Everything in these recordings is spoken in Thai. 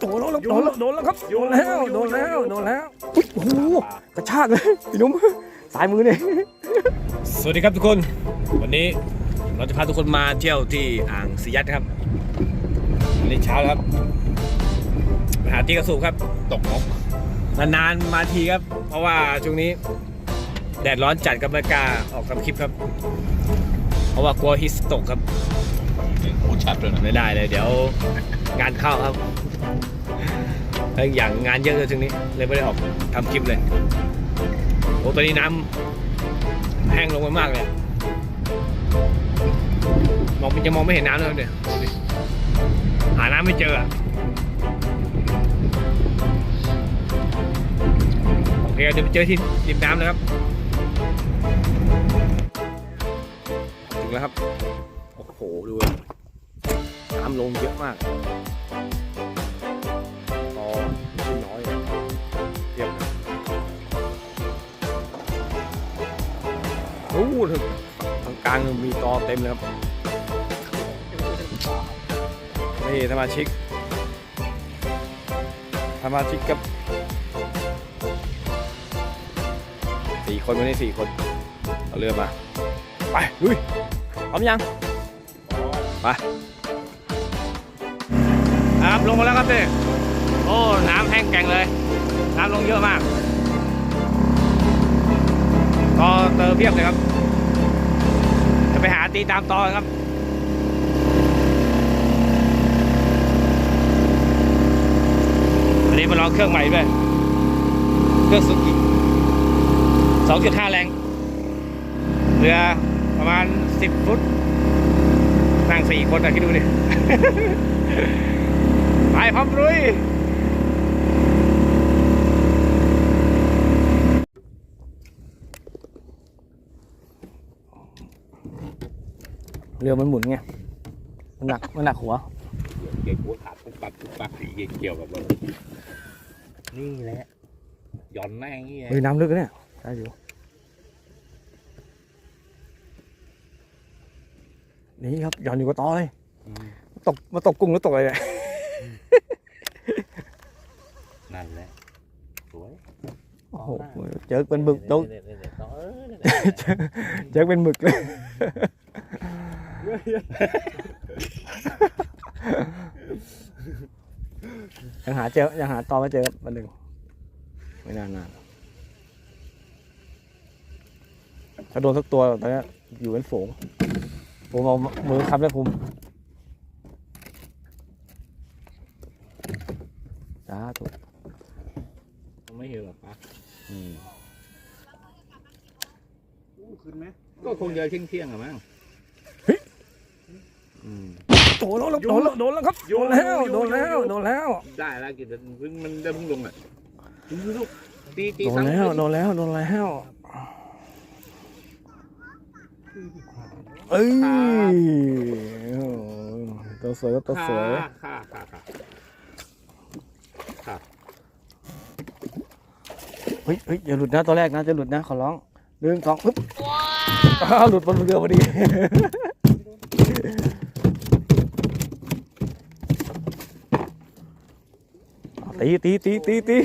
โดนแล้วโดนแล้วโดนแล้วครับโดนแล้วโดนแล้วโดนแล้วอุ๊ยโอ้โหกระชากเลยพี่หนุ่มสายมือเนี่ยสวัสดีครับทุกคน วันนี้เราจะพาทุกคนมาเที่ยวที่อ่างสียัดครับวันนี้เช้าแล้วครับไปหาตีกระสูบครับ ตกนกนานๆมาทีครับ เพราะว่าช่วงนี้ แดดร้อนจัดกับไม่กล้าออกทำคลิปครับ เพราะว่ากลัวฮิสตกครับพูดชัดเลยนะไม่ได้เลยเดี๋ยว งานเข้าครับแล้วอย่างงานเยอะเลยช่วงนี้เลยไม่ได้ออกทำคลิปเลยโอ้ตอนนี้น้ำแห้งลงไปมากเลยมองมันจะมองไม่เห็นน้ำเลยครับเนี่ยหาน้ำไม่เจออะโอเคเดี๋ยวไปเจอที่ริมน้ำนะครับถึงแล้วครับ โอ้โหดูเลย น้ำลงเยอะมากตอไม่น้อยเทียบเลยโอ้โหทางกลางมีตอเต็มเลยครับนี่สมาชิกสมาชิกกับสี่คนวันนี้สี่คนเอาเรือมา ไปลุยพร้อมยัง ไป ครับลงมาแล้วครับพี่โอ้น้ำแห้งแกร่งเลย น้ำลงเยอะมากตอเตอเพียบเลยครับ จะไปหาตีตามตอครับอันนี้มาลองเครื่องใหม่ด้วยเครื่องสุกิ2.5แรงเรือประมาณ10ฟุตนั่ง4คนอะคิดดูดิ ไปพร้อมลุยเรือมันหมุนไง มันหนัก มันหนักหัวเก่งหัวขาดปุ๊บปั๊บปุ๊บปั๊บสีเกี่ยวกับรถนี่แหละหย่อนแม่งนี่ไงเฮ้ยน้ำลึกนะเนี่ยได้อยู่ นี่ครับหย่อนอยู่กับตอเลยอืมตกมาตกกุ้งหรือตกอะไรเนี่ย นั่นแหละสวย โอ้โหเจอเป็นบึกตกเนี่ยเนี่ยเนี่ยต่อเออเนี่ยเจอเป็นหมึกเลยยังหาเจอยังหาตอไม่เจอครับวันหนึ่งไม่นานนานถ้าโดนสักตัวตอนนี้อยู่เป็นฝูงผมเอามือค้ำได้ภูมิจ้าถูกไม่เห็นหรอกปะอืม ขึ้นไหมก็คงจะเที่ยงเที่ยงๆอะมั้งอืมโดนแล้วโดนแล้วโดนแล้วครับโดนแล้วโดนแล้วโดนแล้วได้แล้วกินเพิ่งมันเริ่มลงอะลูกตีตีโดนซ้ำแล้วโดนแล้วโดนแล้วเอ้ยโอ้ยตัวสวยก็ตัวสวยค่ะค่ะค่ะค่ะ เฮ้ยเฮ้ยอย่าหลุดนะตัวแรกนะจะหลุดนะขอร้องหนึ่งสองปึ๊บอ้าวหลุดบนเรือพอดีเอาตีตีตีตีตี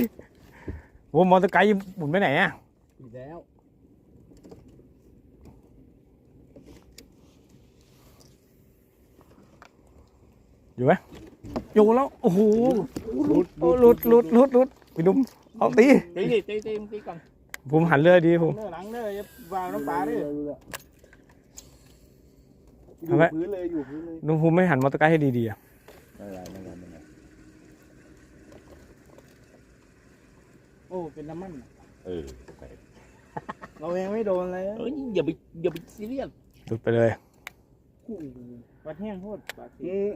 โอ้มอเตอร์ไกด์หมุนไปไหนอะอีกแล้วอยู่ไหมอยู่แล้ว โอ้โหหลุดโอ้หลุดหลุดหลุดหลุดพี่หนุ่ม เอาตี ตีดิตีตีมึงตีก่อนผมหันเรือดีผม เนื้อหลังเนื้ออย่าวางน้ำปลาดิทำไมพื้นเลยอยู่พื้นเลยนุ่มภูมิไม่หันมอเตอร์ไกด์ให้ดีๆอะไม่เป็นไรไม่เป็นไรไม่เป็นไรโอ้เป็นน้ำมันเออเราเองไม่โดนเลยเอ้ยอย่าไปอย่าไปซีเรียสหลุดไปเลยปัดแห้งโคตรปัดเออ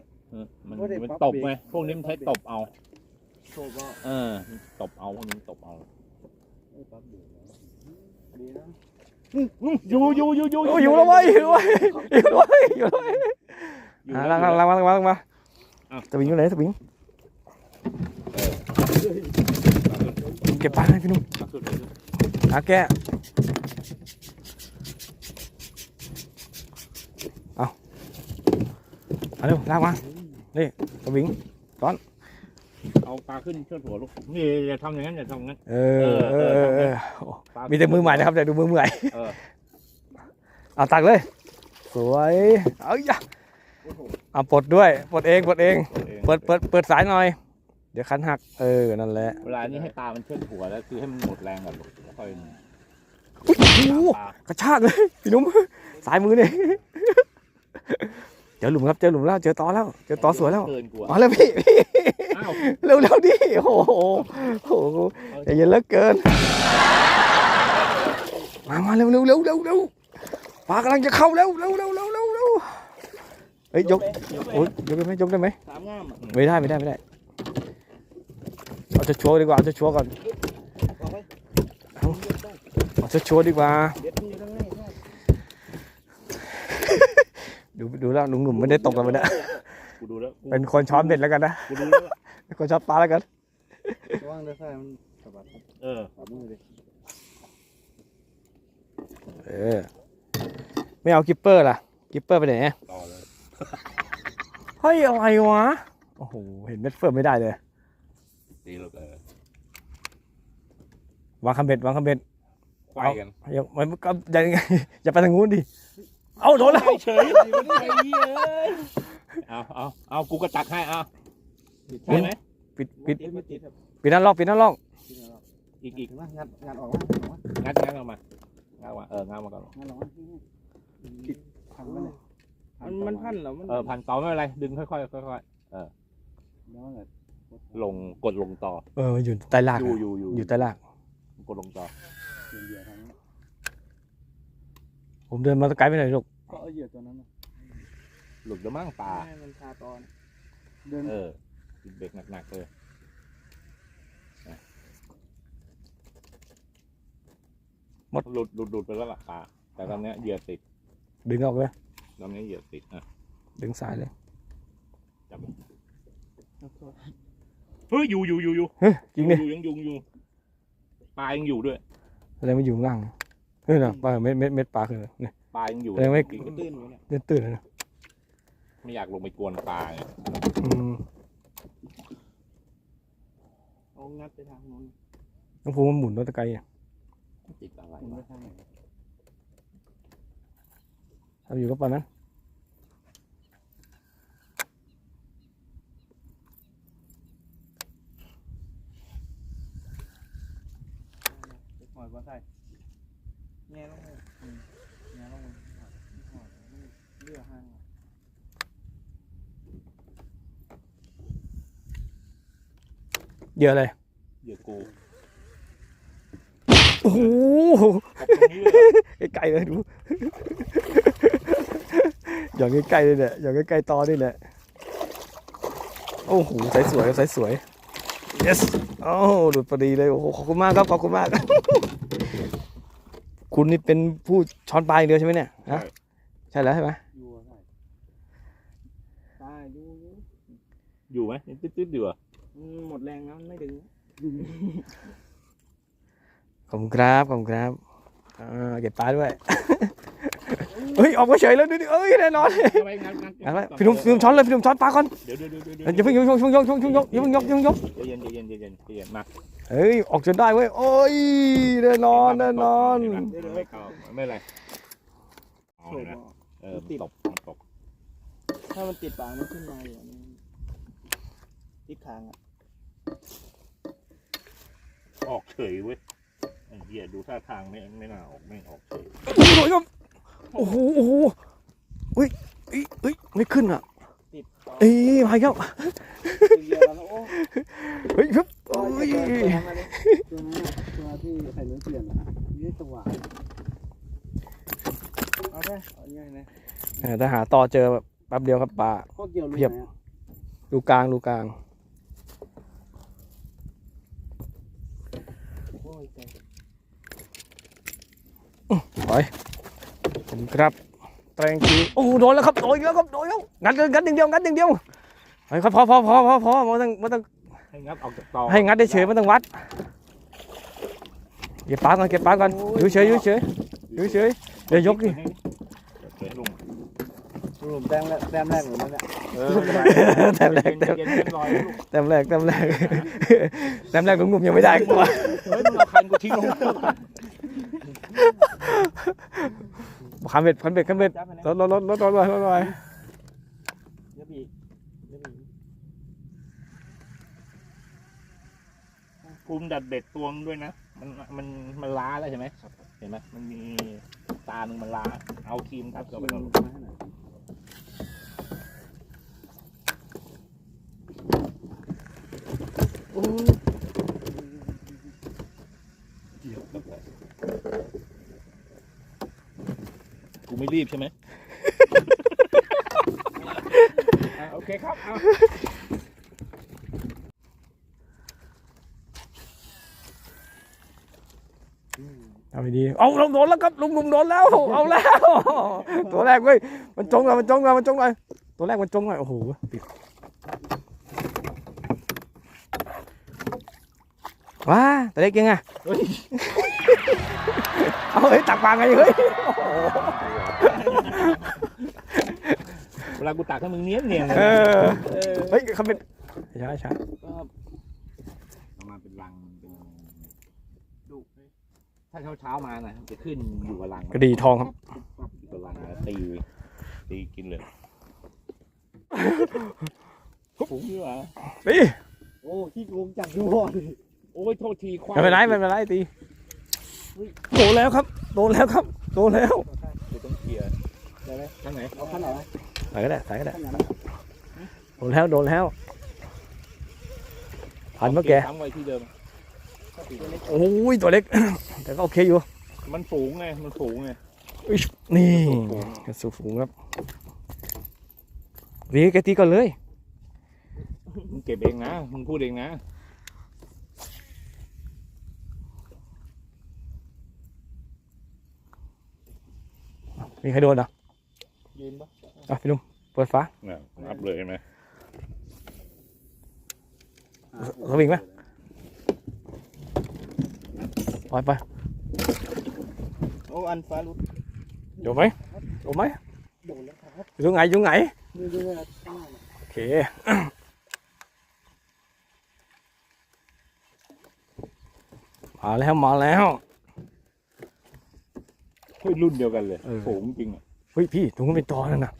มันว่าได้มันปั๊บตบเบรกไงพวกนี้มันใช้ตบเอา โชว์ก็เออ ตบเอาพวกนี้มันตบเอาไม่ปั๊บเบรกแล้วดีนะอยู่อยู่อยู่อยู่โอ้ยอยู่แล้วเว้ยอยู่แล้วเว้ยอยู่แล้วเว้ยอยู่แล้วเว้ยอะลังลังลังลังลังลังมาสวิงอยู่ไหนสวิงเก็บปลาให้พี่หนุ่มหาแกะเอาเอาเร็วลากมานี่สวิงต้อน เอาปลาขึ้นเชิดหัวลูกนี่อย่าทำอย่างนั้นอย่าทำอย่างนั้น เออเออเออเออโอ้ปลามีแต่มือใหม่นะครับแต่ดูมือใหม่เออ เอาตักเลย สวยเอาอย่าเอาปลดด้วยปลดเองปลดเอง เปิดเปิดเปิดสายหน่อย เดี๋ยวคันหัก เออนั่นแหละเวลานี้ให้ปลามันเชิดหัวแล้วคือให้มันหมดแรงก่อนลูกแล้วค่อยอุ๊ยโอ้โหปลากระชากเลยพี่หนุ่มสายมือเนี่ย เจอหลุมครับเจอหลุมแล้วเจอตอแล้วเจอตอสวยแล้วเกินกลัวมาแล้วพี่พี่อ้าวเร็วเร็วๆดิโอ้โหโอ้โหใจเย็นเหลือเกิน มามาเร็วเร็วเร็วเร็วเร็วปลากำลังจะเข้าเร็วเร็วเร็วเร็วเร็วเร็วเฮ้ยยกโอ้ยยกได้ไหมยกได้ไหมสามงามอะไม่ได้ไม่ได้ไม่ได้เอาจะชัวร์ดีกว่าเอาจะชัวร์ก่อนเอาไว้เอาจะชัวร์ดีกว่าเด็ดมันอยู่ข้างในใช่ ดูดูแล้วลุงหนุ่มไม่ได้ตกกันไปนะกูดูแล้วกูเป็นคนช้อนเด็ดแล้วกันนะกูดูแล้วเป็นคนช้อนปลาแล้วกัน ระว่างเด้อใช่มันสะบัดครับเออขวามือเลยเออ ไม่เอากิปเปอร์ล่ะ กิปเปอร์ไปไหนอะต่อเลยเฮ้ยอะไรวะ โอ้โห เห็นเม็ดเฟิร์มไม่ได้เลยดีลูกเออวางคำเบ็ดวางคำเบ็ดควายกัน อย่ามันก็อย่าอย่าไปทางงู้นดิ เอาโดนแล้วเฉยไอ้เหี้ยเอาเอาเอากูกระตักให้เอาใช่ไหมปิดปิดติดไม่ติดครับปิดหน้าลอกปิดหน้าลอกติดแล้วอีกอีกเห็นไหมงัดงัดออกมาออกมางัดงัดออกมางัดมาเอองัดมาก่อนงัดออกมาติดพันมันเลยมันมันพันเหรอมันเออพันต่อไม่เป็นไรดึงค่อยๆค่อยแล้วมันๆลงกดลงต่อ เออมันอยู่ใต้รากอยู่อะอยู่อยู่อยู่ใต้รากกดลงต่อเหยื่อทางนี้ผมเดินมาตะไกลไปหน่อยลูก ก็เอาเหยื่อตัวนั้นมาหลุดแล้วมั้งปลา ให้มันคาตอนเดินเออติดเบรกหนักๆเลยอะหลุดหลุดหลุดไปแล้วล่ะปลาแต่ตอนเนี้ยเหยื่อติดดึงออกเลย ตอนนี้เหยื่อติดอะดึงสายเลย จับเฮ้ยอยู่อยู่อยู่อยู่เฮ้ยจริงดิอยู่ยังอยู่อยู่ปลายังอยู่ด้วยอะไรมาอยู่ข้างล่างเฮ้ยนะปลาเม็ดเม็ดเม็ดปลาคือเนี่ย ปลายังอยู่แสดงว่ากินตื้นอยู่เนี่ยเล่นตื่นเลยนะไม่อยากลงไปกวนปลาไงอืมเอางัดไปทางนู้นน้องภูมิมันหมุนรถตะไกลอะติดอะไรหมุนวะไปทางไหนทำอยู่ก็ปลานั้นไปหอยบนใส่แง่ลงเลยอืมแง่ลงเลยหอยหอย เลือห้างเยอะเลยเหยื่อกูโอ้โหตบตรงนี้เลยเหรอใกล้ๆเลยดู อย่างใกล้ๆเลยเนี่ยอย่างใกล้ๆตอนี่แหละโอ้โหสายสวยสายสวย yes โอ้โหหลุดพอดีเลยโอ้โหขอบคุณมากครับขอบคุณมาก คุณนี่เป็นผู้ช้อนปลาอย่างเดียวใช่ไหมเนี่ยฮะใช่แล้วใช่ไหม อยู่อะใส่ตายอยู่อยู่ อยู่ไหมยังติดๆอยู่อะอืมหมดแรงแล้วมันไม่ดึงขอบคุณครับขอบคุณครับอ่าเก็บปลาด้วย เฮ้ยออกมาเฉยแล้วดูดิเอ้ยแน่นอนเอาไปงั้นงั้นเอาไปพี่หนุ่มพี่หนุ่มช้อนเลยพี่หนุ่มช้อนปลาก่อนเดี๋ยวเดี๋ยวเดี๋ยวเดี๋ยวอย่าเพิ่งยกยกยกยกยกยกยกอย่าเพิ่งยกอย่าเพิ่งยกใจเย็นใจเย็นใจเย็นใจเย็นมาเฮ้ยออกจนได้เว้ยโอ้ยแน่นอนแน่นอนเดี๋ยวไม่เข้าไม่เป็นไรเอาโฉบนะออกเออตบตบถ้ามันติดปากมันขึ้นมาอย่างนี้ ติดคางอะออกเฉยเว้ยไอ้เหี้ยดูท่าทางไม่ไม่น่าออกไม่ออกเฉยโอ้โหโอ้โหเฮ้ยเอ้ยเฮ้ยไม่ขึ้นอะติดต่อเอ้ยมาอีกแล้วเหยื่อแล้วนะโอ้เฮ้ยครับตัวเอ้ยนั้นตัวที่ใส่เนื้อเปลี่ยนอะยืดตัวเอาไปเอาง่ายนะเออถ้าหาต่อเจอแบบแป๊บเดียวครับปลา ข้อเกี่ยวรู้เพียบ ไหมอะ ดูกลางดูกลาง โอ้ยใจถอยขอบคุณครับแตงกีโอ้โหโดนแล้วครับโดนอีกแล้วครับโดนแล้วงัดเลยงัดอย่างเดียวงัดอย่างเดียวไปครับพอพอพอพอพอไมันต้องไมันต้องให้งับออกจากตอให้งัดได้เฉยไมันต้องวัดเก็บปลาก่อนเก็บปลาก่อนอยู่เฉยอยู่เฉยอยู่เฉยเดี๋ยวยกดิเดี๋ยวลงสรุปแต้มแรกแต้มแรกหรือมันเนี่ยเออแต้มแรกแต้มเย็นๆเย็นๆลอยลูกแต้มแรกแต้มแรกแต้มแรกลุงหนุ่มยังไม่ได้กว่าเฮ้ยมึงเอาคันกูทิ้งลงขันเบ็ดขันเบ็ดขันเบ็ดจับไปนะรถรถรถรถรถรถรถรถเดี๋ยวบีบเดี๋ยวบีบภูมิดัดเบ็ดตวงด้วยนะ มันมันมันล้าแล้วใช่ไหมเห็นไหมมันมีตาหนึ่งมันล้า เอาครีมทับเข้าไปก่อนกู ไม่รีบใช่ไหม อะโอเคครับเอาทำดีๆเอาลงโดนแล้วครับลุงหนุ่มโดนแล้ว เอาแล้ว ตัวแรกเว้ย มันจงเลยมันจงเลยมันจงเลยตัวแรกมันจงเลยโอ้โหติดว้าตัวเล็กยังไง เฮ้ย เอาเฮ้ยตักปางไงเฮ้ยโอ้โหเวลากูตักให้มึงเนี้ยบเนียนๆเลยเออเออเฮ้ยเขาเป็นช้าช้าก็ประมาณเป็นรังเป็นดุเลยถ้าเช้าเช้าๆมานะจะขึ้นอยู่กับรังกระดีทองครับ อยู่กับรังนะตีตีกินเลยฝูงนี่หว่าตีโอ้ขี้โกงจังดูบอลโอ้ยโทษทีควายไม่เป็นไรไม่เป็นไรตี โดนแล้วครับโดนแล้วครับโดนแล้วกูต้องเคลียร์ได้ไหมทางไหนเอาขั้นไหนวะใส่ก็ได้ใส่ก็ได้ขั้นไหนโดนแล้วโดนแล้วผ่านเมื่อแกทำไว้ที่เดิมโอ้ยตัวเล็ก แต่ก็โอเคอยู่ มันฝูงไงมันฝูงไงอิ๊ชนี่ฝูงกระสุนฝูงครับนี่แกตีก่อนเลยมึงเก็บเองนะมึงพูดเองนะ มีใครโดนอะยืนปะอะพี่หนุ่มเปิดฟ้าเนี่ยนับเลยใช่ไหมเขาวิ่งไหมไปไปโอ้อันฟ้าลุดโดนไหมโดนไหมโดนแล้วครับอยู่ตรงไหนอยู่ตรงไหนนี่ดูนะข้างหน้าน่ะโอเคมาแล้วมาแล้ว เฮ้ยรุ่นเดียวกันเลยเออฝูงจริงอะเฮ้ยพี่ถุงมันเป็นตอนั่นน่ะ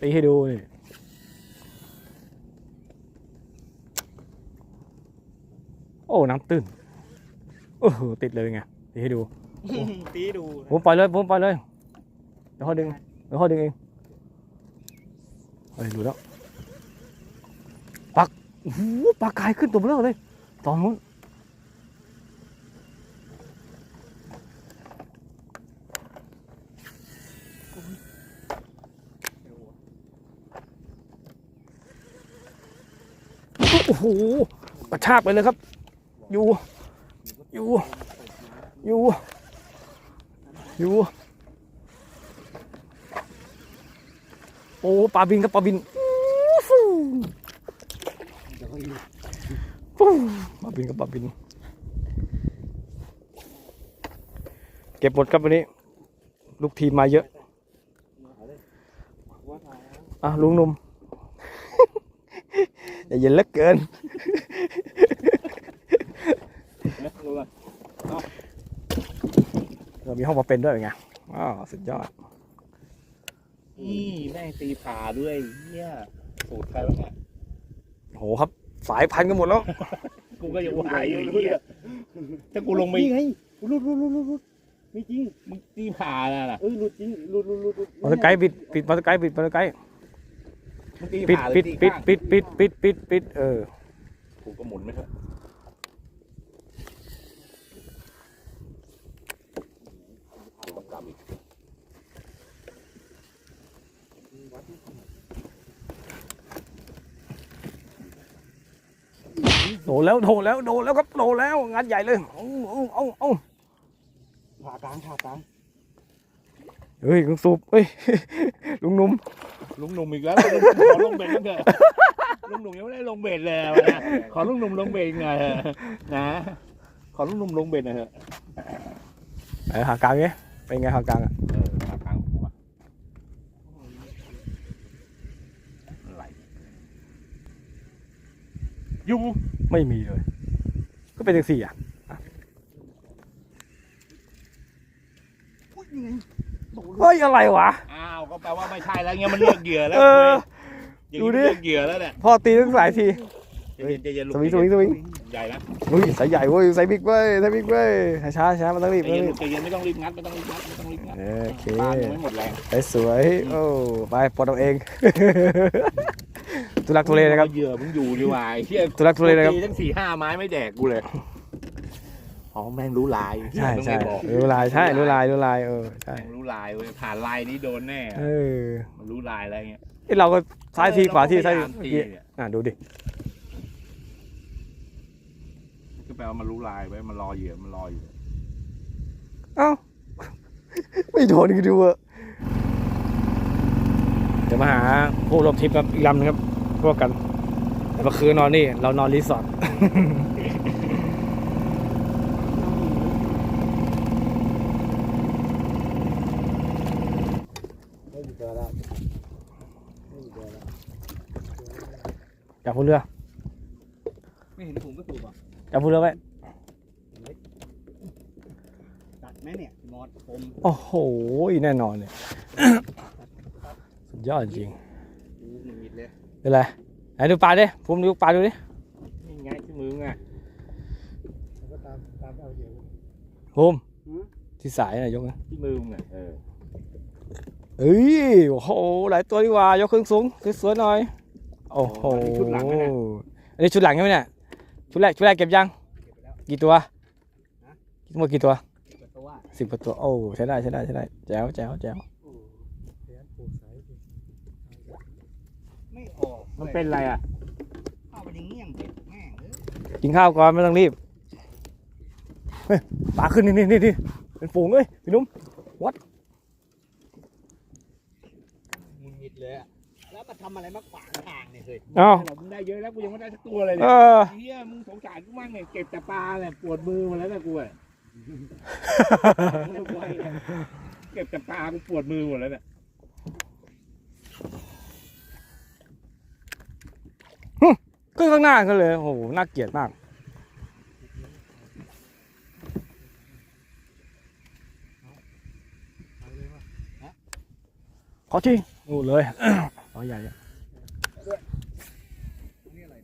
ตีให้ดูนี่โอ้น้ำตื้นโอ้โหติดเลยไงตีให้ดูตีดูผมปล่อยเลยผมปล่อยเลยเดี๋ยวเขาดึงเดี๋ยวเขาดึงเองเฮ้ยดูแล้วปักโอ้โหปลากายขึ้นตัวเบลอเลยตอนนู้น อ้โหกระชากไปเลยครับ อยู่ อยู่ อยู่ อยู่โอ้ปลาบินครับปลาบินปลาบินกับปลาบิน เก็บหมดครับวันนี้ ลูกทีมมาเยอะว่าถ่ายแล้วอะลุงนุ่ม อย่าเย็นเหลือเกินนะรู้ป่ะเรามีห้องมาเป็นด้วยไงว้าวสุดยอด นี่แม่งตีผ่าด้วยเนี่ยสูตรใครวะเนี่ยโหครับ สายพันธุ์กันหมดแล้ว กูก็ยังว่าอยู่ไอ้เหี้ยถ้ากูลงไปนี่ไงลุดลุดลุดลุดลุดไม่จริง มึงตีผ่าน่ะนะเออลุดจริงลุดลุดลุดลุดมอเตอร์ไกด์ปิดปิดมอเตอร์ไกด์ปิดมอเตอร์ไกด์ มึงตีปิดผ่าหรืปิอดตีปิดข้างปิดปิดปิดปิดปิดเออ กูก็หมุนไม่เถอะต้องกลับอีกโดนแล้วโดนแล้วโดนแล้วครับโดนแล้วงานใหญ่เลยเอาเอาเอาเอาผ่ากลางผ่ากลาง เฮ้ยลุงสูบเฮ้ยลุงหนุ่มลุงหนุ่มอีกแล้วลุงหนุ่มขอลงเบ็ดบ้างเถอะลุงหนุ่มยังไม่ได้ลงเบ็ดเลยวันนะขอลุงหนุ่มลงเบ็ดหน่อยเถอะนะ ขอลุงหนุ่มลงเบ็ดหน่อยเถอะไหนหากลางไงเป็นไงหากลางอะเออขากลางผมว่าไหลอยู่ไม่มีเลย ก็เป็นจังสี่อะอุ้ยยังไงโดน เฮ้ยอะไรวะ อ้าวก็แปลว่าไม่ใช่แล้วเงี้ยมันเลือกเหยื่อแล้วเอออย่างดูนี้ดิ เลือกเหยื่อแล้วเนี่ยพ่อตีตั้งหลายทีใจเย็นใจเย็นลูกสวิงสวิงสวิง ใหญ่นะอุ้ยสายใหญ่เว้ยสายบิ๊กเว้ยสายบิ๊กเว้ยช้าช้าๆมันต้องรีบใจมันต้องเย็นรีลูบกใจเย็นไม่ต้องรีบงัดไม่ต้องรีบงัดไม่ต้องรีบงัดโอเคปลายังไม่หมดแรงสวยสวยๆโอ้ไปปลดเอาเอง ทุลักทุเลนะครับเหยื่อมึงอยู่ดีกว่าไอ้เหี้ยทุลักทุเลนะครับ ตีตั้งสี่ห้าไม้ไม่แดกกูเลย อ๋อแม่งรู้ลายใช่ต้องใช่ไม่บอกรู้ลายใช่รู้ลายรู้ลายเออใช่แม่งรู้ลายเว้ยผ่านลายนี้โดนแน่เออมันรู้ลายอะไรเงี้ยเอ้ยเราก็ซ้ายทีขวาทีซ้ายทีเรก็พเมื่อตีกี้เนี่ยอะดูดิ ก็แปลว่ามันรู้ลายไว้มันรอเหยื่อมันรออยู่เอ้า ไม่โดนกันดูเวอะเดี๋ยวมาหาผู้ร่วมทริปครับอีกลำหนึงครับพวกกันแต่เมื่อคืนนอนนี่ เรานอนรีสอร์ท ไม่อยู่เจอแล้วไม่อยู่เจอแล้ว จับผู้เรือ ไม่เห็นถุงก็ถูกอะจับผู้เรือไว้ ตัดไหมเนี่ยมอดผมโอ้โห แน่นอนเนี่ยสุดยอดจริงดูหนึ่งมิดเลยเป็นไรไหนดูปลาดิภูมิดูปลาดูดินี่ไงที่มึงอะแล้วก็ตามตามเอาเดี๋ยวภูมิหือที่สายนะยกนะที่มือมึงอะเออเอ้ยโอ้โหหลายตัวดีกว่ายกขึ้นสูงสวยๆหน่อย โอ้โห อันนี้ชุดหลังไหมเนี่ย อันนี้ชุดหลังใช่ไหมเนี่ย ชุดแรก ชุดแรกเก็บยังเก็บไปแล้วกี่ตัวทั้งหมดกี่ตัวเก็บตัวว่าสิบกว่าตัว โอ้ ใช้ได้ ใช้ได้ ใช้ได้ แจ๋วแจ๋วแจ๋วโอ้แขนปูสายสิไม่ออกมันเป็นอะไรอะเข้าไปอย่างเงี้ยงเด็ดแม่งเลยกินข้าวก่อนไม่ต้องรีบ เฮ้ย ปลาขึ้นนี่นี่นี่นี่เป็นฝูงเลยพี่นุ่มมุนมิดเลยอะแล้วมา ทำอะไรมาขวางทางเนี่ยเฮ้ยเอ้าเรามึงได้เยอะแล้วกูยังไม่ได้สักตัวเลยเอเนี่ยอ เฮียมึงสงสารกูมั่งเนี่ยเก็บแต่ปลาเนี่ยปวดมือหมาแล้วนะกูอะเก็บแต่ปลากูปวดมือหมดแล้วเนี่ยขึ้นข้างหน้ากันเลย โอ้โห น่าเกลียดมาก ขอที่งูเลยอ๋อ ใหญ่อะนี่อะไร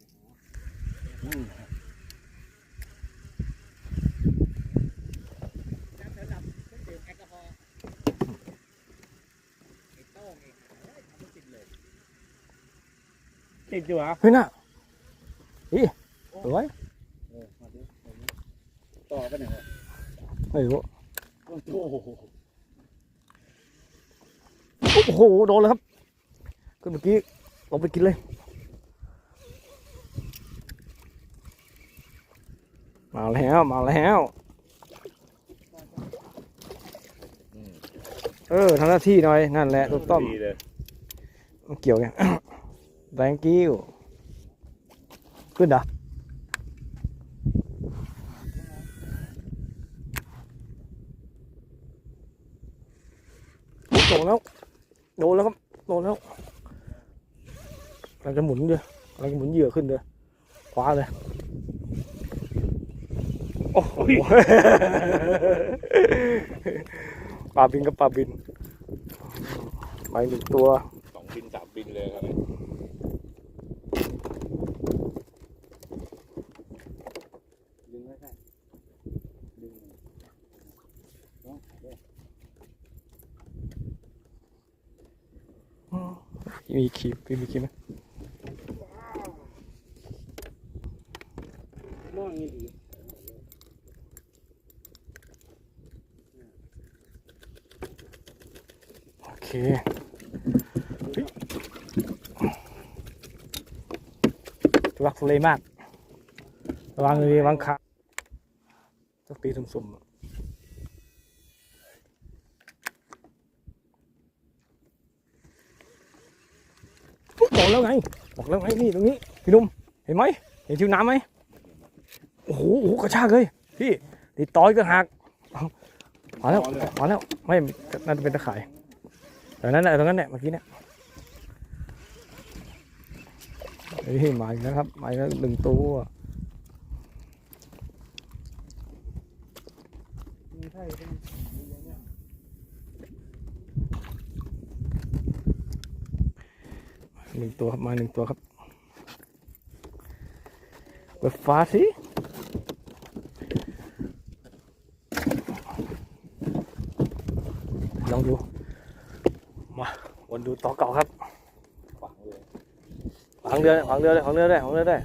จับจับเครื่องดื่มแอลกอฮอล์ไอ้โต้งเองเฮ้ยทำไม่ติดเลยติดอยู่เหรอเฮ้ยน่ะอีสวยเออมาดิมาดิต่อกันเนี่ยวะไม่รู้โอ้โหโอ้โห โดนเลยครับก็ เมื่อกี้ลงไปกินเลย มาแล้ว มาแล้ว เออทำหน้าที่หน่อย นั่นแหละถูกต้องดีเลยมันเกี่ยวกัน thank you ขึ้นเหรอโดนแล้ว โดนแล้วครับ โดนแล้ว กำลังจะหมุนเลยกำลังจะหมุนเหยื่อขึ้นเลยคว้าเลยโอ้โหปลาบินกับปลาบินไปหนึ่งตัวสองบินสามบินเลยครับดึงไว้ได้ดึงต้องหายด้วยมีคลิปมีคลิปไหมมองนี่ดี โอเคเฮ้ย ทุลักทุเลมาก ระวังเลยระวังขาต้องตีสุ่มๆบอกแล้วไง บอกแล้วไงนี่ตรงนี้พี่นุ่มเห็นไหมเห็นทิวน้ำไหมโอ้โหกระชากเลยพี่ติดต่อยก็หักเอามาแล้วมาแล้วไม่น่าจะเป็นตะข่ายตรงนั้นแหละตรงนั้นแหละเมื่อกี้เนี่ย เฮ้ยมาอีกแล้วครับมาอีกแล้วหนึ่งตัวหนึ่งตัวครับมาหนึ่งตัวครับเปิดฟ้าสิลองดู มาวนดูต่อเก่าครับ ขวางเรือขวางเรือเลยขวางเรือได้ขวางเรือได้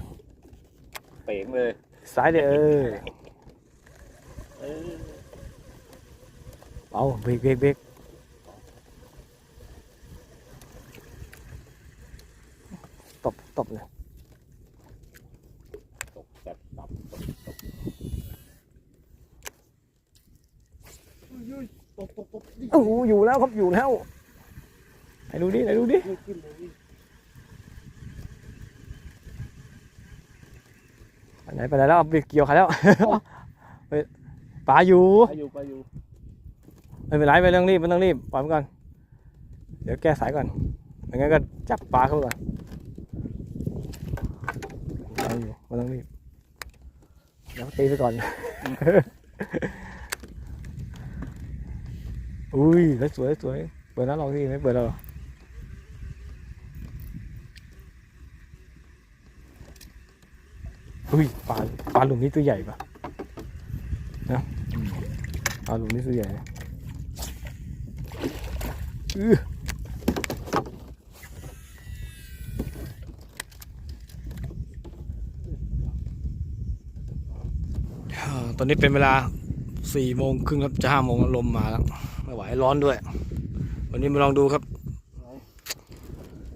เป๋งเลยซ้ายเด้อเออเออเอาเบรกเบรกเบรกตบตบเลยตกจัดตับตกตกตกตกตกดิโอ้โหอยู่แล้วครับอยู่แล้วไหนดูดิไหนดูดิ ขึ้นเลยดิ ไปไหนไปไหนแล้วเอาไปเกี่ยวใครแล้วเฮ้ยปลาอยู่ไปอยู่ไปอยู่ไม่เป็นไรไม่ต้องรีบไม่ต้องรีบปล่อยมันก่อน เดี๋ยวแก้สายก่อนไม่งั้นก็จับปลาเข้าไปก่อนเอาอยู่ไม่ต้องรีบเดี๋ยวตีไปก่อน อุ้ยสวยสวยเปิดน้ำลองสิไม่เปิดแล้วเหร ออุ้ยปลาปลาหลุมนี้ตัวใหญ่ปะนะปลาหลุมนี้ตัวใหญ่นะอื้ออ่าตอนนี้เป็นเวลาสี่โมงครึ่งครับจะห้าโมงแล้วลมมาแล้วไม่ไหวร้อนด้วย วันนี้มาลองดูครับ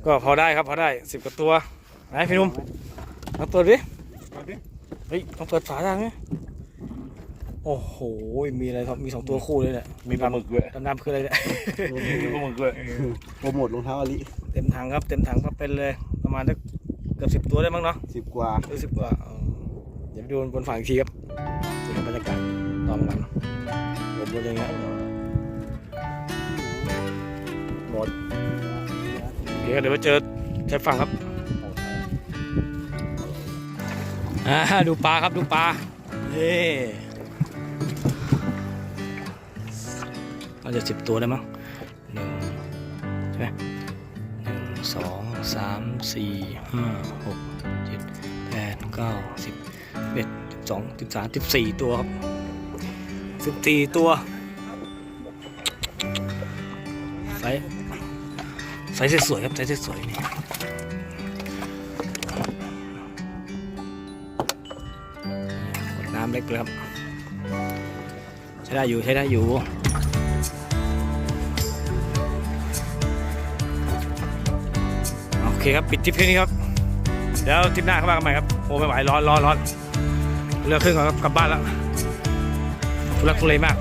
ก็พอได้ครับพอได้สิบกว่าตัวไหนพี่หนุ่มลองเปิดดิ เอาดิเฮ้ยลองเปิดฝาได้ไหมโอ้โห มีอะไรครับมีสองตัวคู่เลยเนี่ยมีปลาหมึกด้วยดำๆคืออะไรเนี่ยมีปลาหมึกด้วยโปรโมทรองเท้าอลิเต็มถังครับ เต็มถังก็เป็นเลย ประมาณสักเกือบสิบตัวได้มั้งเนาะสิบกว่าหรือสิบกว่าอ๋อเดี๋ยวไปดูบนฝั่งอีกทีครับนี่ครับบรรยากาศตอนกลางวันลมบนอย่างเงี้ยหมดเดี๋ยวเดี๋ยวไปเจอชายฝั่งครับ ดูปลาครับดูปลาเฮ้น่าจะสิบตัวได้มั้งหนึ่งใช่ไหมหนึ่งสองสามสี่ห้าหกเจ็ดแปดเก้าสิบเอ็ดสิบสองสิบสามสิบสี่ตัวครับสิบสี่ตัวไซส์ไซส์สวยครับไซส์สวยนี่ำเล็กเลยครับ ใช้ได้อยู่ใช้ได้อยู่โอเคครับปิดทริปแค่นี้ครับเดี๋ยวทริปหน้าเข้ามากันใหม่ครับโอ้ไม่ไหวร้อนร้อนร้อนเรือขึ้นก่อนครับกลับบ้านแล้วทุลักทุเลมาก